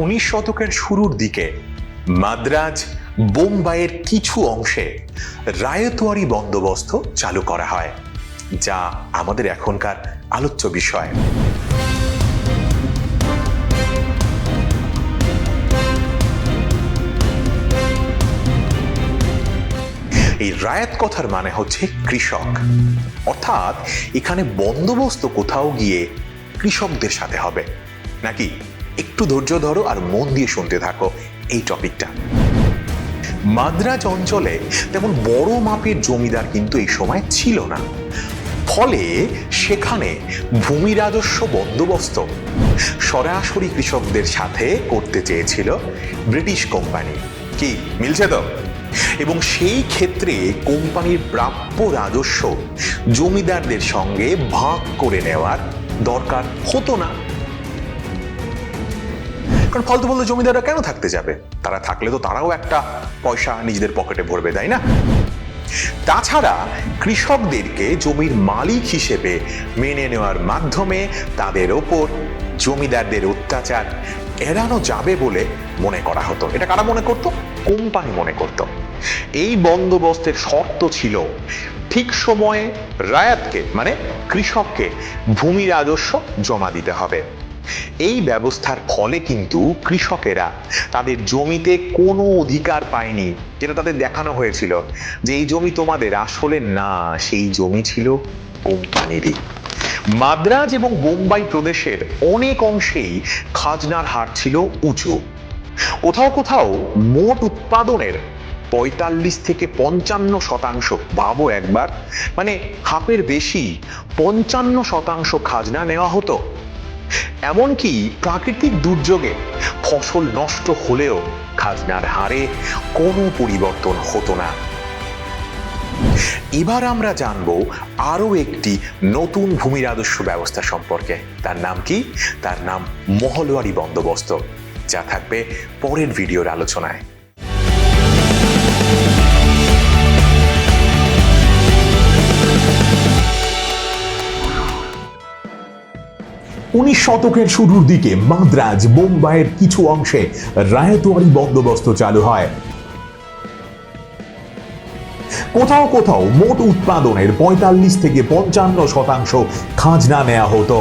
উনিশ শতকের শুরুর দিকে মাদ্রাজ, বোম্বাইয়ের কিছু অংশে রায়তোয়ারি বন্দোবস্ত চালু করা হয়, যা আমাদের এখনকার আলোচ্য বিষয়। এই রায়াত কথার মানে হচ্ছে কৃষক। অর্থাৎ এখানে বন্দোবস্ত কোথাও গিয়ে কৃষকদের সাথে হবে। নাকি একটু ধৈর্য ধরো আর মন দিয়ে শুনতে থাকো। এই টপিকটা। মাদ্রাজ অঞ্চলে তেমন বড় মাপের জমিদার কিন্তু এই সময় ছিল না। ফলে সেখানে ভূমি রাজস্ব বন্দোবস্ত সরাসরি কৃষকদের সাথে করতে চেয়েছিল ব্রিটিশ কোম্পানি। কি, মিলছে তো? এবং সেই ক্ষেত্রে কোম্পানির প্রাপ্য রাজস্ব জমিদারদের সঙ্গে ভাগ করে নেওয়ার দরকার হতো না। কারণ ফালতু ফালতু জমিদাররা কেন থাকতে যাবে? তারা থাকলে তো তারাও একটা পয়সা নিজেদের পকেটে ভরবে, তাই না? তাছাড়া কৃষকদেরকে জমির মালিক হিসেবে মেনে নেওয়ার মাধ্যমে তাদের ওপর জমিদারদের অত্যাচার এড়ানো যাবে বলে মনে করা হতো। এটা কারা মনে করত? কোম্পানি মনে করত। এই বন্দোবস্তের শর্ত ছিল ঠিক সময়ে রায়াতকে মানে কৃষককে ভূমি রাজস্ব জমা দিতে হবে। এই ব্যবস্থার ফলে কিন্তু কৃষকেরা তাদের জমিতে কোনো অধিকার পায়নি, যেটা তাদের দেখানো হয়েছিল যে এই জমি তোমাদের আসলে না, সেই জমি ছিল কোম্পানিরই। মাদ্রাজ এবং বোম্বাই প্রদেশের অনেক অংশেই খাজনার হার ছিল উঁচু। কোথাও কোথাও মোট উৎপাদনের পঁয়তাল্লিশ থেকে পঞ্চান্ন শতাংশ, ভাবো একবার মানে হাফের বেশি পঞ্চান্ন শতাংশ খাজনা নেওয়া হতো। এমনকি প্রাকৃতিক দুর্যোগে ফসল নষ্ট হলেও খাজনার হারে কোনো পরিবর্তন হতো না। এবার আমরা জানব আরও একটি নতুন ভূমি রাজস্ব ব্যবস্থা সম্পর্কে। তার নাম কি? তার নাম মহলওয়ারি বন্দোবস্ত, যা থাকবে পরের ভিডিওর আলোচনায়। উনিশ শতকের শুরুর দিকে মাদ্রাজ বোম্বাইয়ের কিছু অংশে রায়তোয়ারি বন্দোবস্ত চালু হয়। কোথাও কোথাও মোট উৎপাদনের পঁয়তাল্লিশ থেকে পঞ্চান্ন শতাংশ খাজনা নেওয়া হতো।